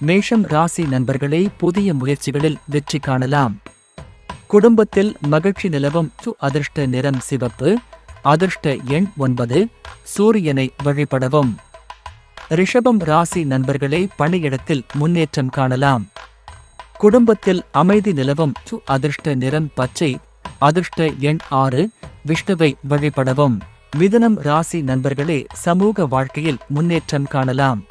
மேஷம் ராசி நண்பர்களே புதிய முயற்சிகளில் வெற்றி காணலாம். குடும்பத்தில் மகிழ்ச்சி நிலவும் சு அதிர்ஷ்ட நிறம் சிவப்பு அதிர்ஷ்ட எண் ஒன்பது சூரியனை வழிபடவும். ரிஷபம் ராசி நண்பர்களே பணியிடத்தில் முன்னேற்றம் காணலாம். குடும்பத்தில் அமைதி நிலவும் சு அதிர்ஷ்ட நிறம் பச்சை அதிர்ஷ்ட எண் ஆறு விஷ்ணுவை வழிபடவும். மிதனம் ராசி நண்பர்களே சமூக வாழ்க்கையில் முன்னேற்றம் காணலாம்.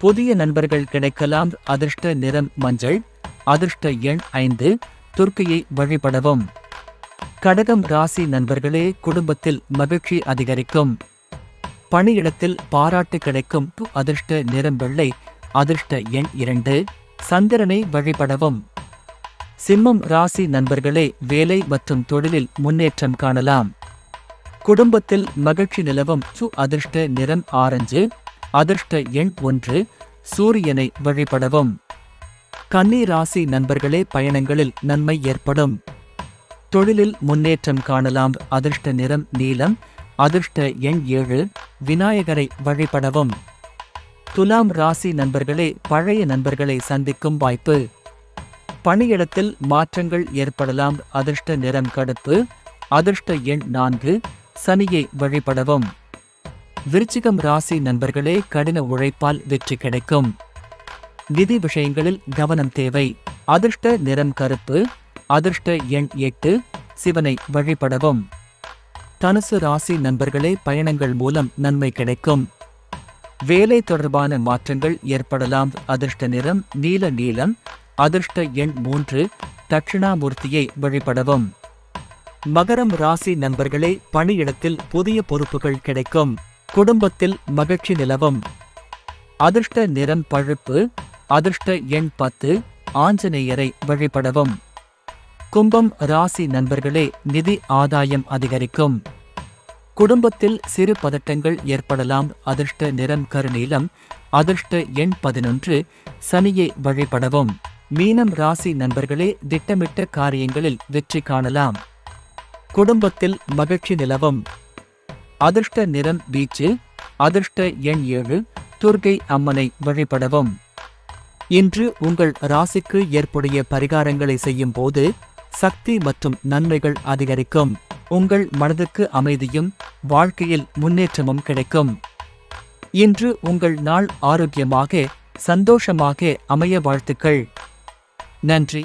புதிய நண்பர்கள் கிடைக்கலாம். அதிர்ஷ்ட நிறம் மஞ்சள். அதிர்ஷ்ட எண் ஐந்து. துர்க்கையை வழிபடவும். கடகம் ராசி நண்பர்களே குடும்பத்தில் மகிழ்ச்சி அதிகரிக்கும். பணியிடத்தில் பாராட்டு கிடைக்கும். அதிர்ஷ்ட நிறம் வெள்ளை. அதிர்ஷ்ட எண் இரண்டு. சந்திரனை வழிபடவும். சிம்மம் ராசி நண்பர்களே வேலை மற்றும் தொழிலில் முன்னேற்றம் காணலாம். குடும்பத்தில் மகிழ்ச்சி நிலவும். சு அதிர்ஷ்ட நிறம் ஆரஞ்சு. அதிர்ஷ்ட எண் ஒன்று சூரியனை வழிபடவும். கன்னி ராசி நண்பர்களே பயணங்களில் நன்மை ஏற்படும். தொழிலில் முன்னேற்றம் காணலாம். அதிர்ஷ்ட நிறம் நீலம். அதிர்ஷ்ட எண் ஏழு விநாயகரை வழிபடவும். துலாம் ராசி நண்பர்களே பழைய நண்பர்களை சந்திக்கும் வாய்ப்பு. பணியிடத்தில் மாற்றங்கள் ஏற்படலாம். அதிர்ஷ்ட நிறம் கடுப்பு. அதிர்ஷ்ட எண் நான்கு சனியை வழிபடவும். விருச்சிகம் ராசி நண்பர்களே கடின உழைப்பால் வெற்றி கிடைக்கும். நிதி விஷயங்களில் கவனம் தேவை. அதிர்ஷ்ட நிறம் கருப்பு அதிர்ஷ்ட எண் எட்டு சிவனை வழிபடவும். தனுசு ராசி நண்பர்களே பயணங்கள் மூலம் நன்மை கிடைக்கும். வேலை தொடர்பான மாற்றங்கள் ஏற்படலாம். அதிர்ஷ்ட நிறம் நீல நீலம் அதிர்ஷ்ட எண் மூன்று தட்சிணாமூர்த்தியை வழிபடவும். மகரம் ராசி நண்பர்களே பணியிடத்தில் புதிய பொறுப்புகள் கிடைக்கும். குடும்பத்தில் மகிழ்ச்சி நிலவும். அதிர்ஷ்ட நிறம் பழுப்பு அதிர்ஷ்ட எண் பத்து ஆஞ்சநேயரை வழிபடவும். கும்பம் ராசி நண்பர்களே நிதி ஆதாயம் அதிகரிக்கும். குடும்பத்தில் சிறு பதட்டங்கள் ஏற்படலாம். அதிர்ஷ்ட நிறம் கருநீலம் அதிர்ஷ்ட எண் பதினொன்று சனியை வழிபடவும். மீனம் ராசி நண்பர்களே திட்டமிட்ட காரியங்களில் வெற்றி காணலாம். குடும்பத்தில் மகிழ்ச்சி நிலவும். அதிர்ஷ்ட நிறம் பீச்சு அதிர்ஷ்ட எண் ஏழு துர்கை அம்மனை வழிபடவும். இன்று உங்கள் ராசிக்கு ஏற்புடைய பரிகாரங்களை செய்யும் போது சக்தி மற்றும் நன்மைகள் அதிகரிக்கும். உங்கள் மனதுக்கு அமைதியும் வாழ்க்கையில் முன்னேற்றமும் கிடைக்கும். இன்று உங்கள் நாள் ஆரோக்கியமாக சந்தோஷமாக அமைய வாழ்த்துக்கள். நன்றி.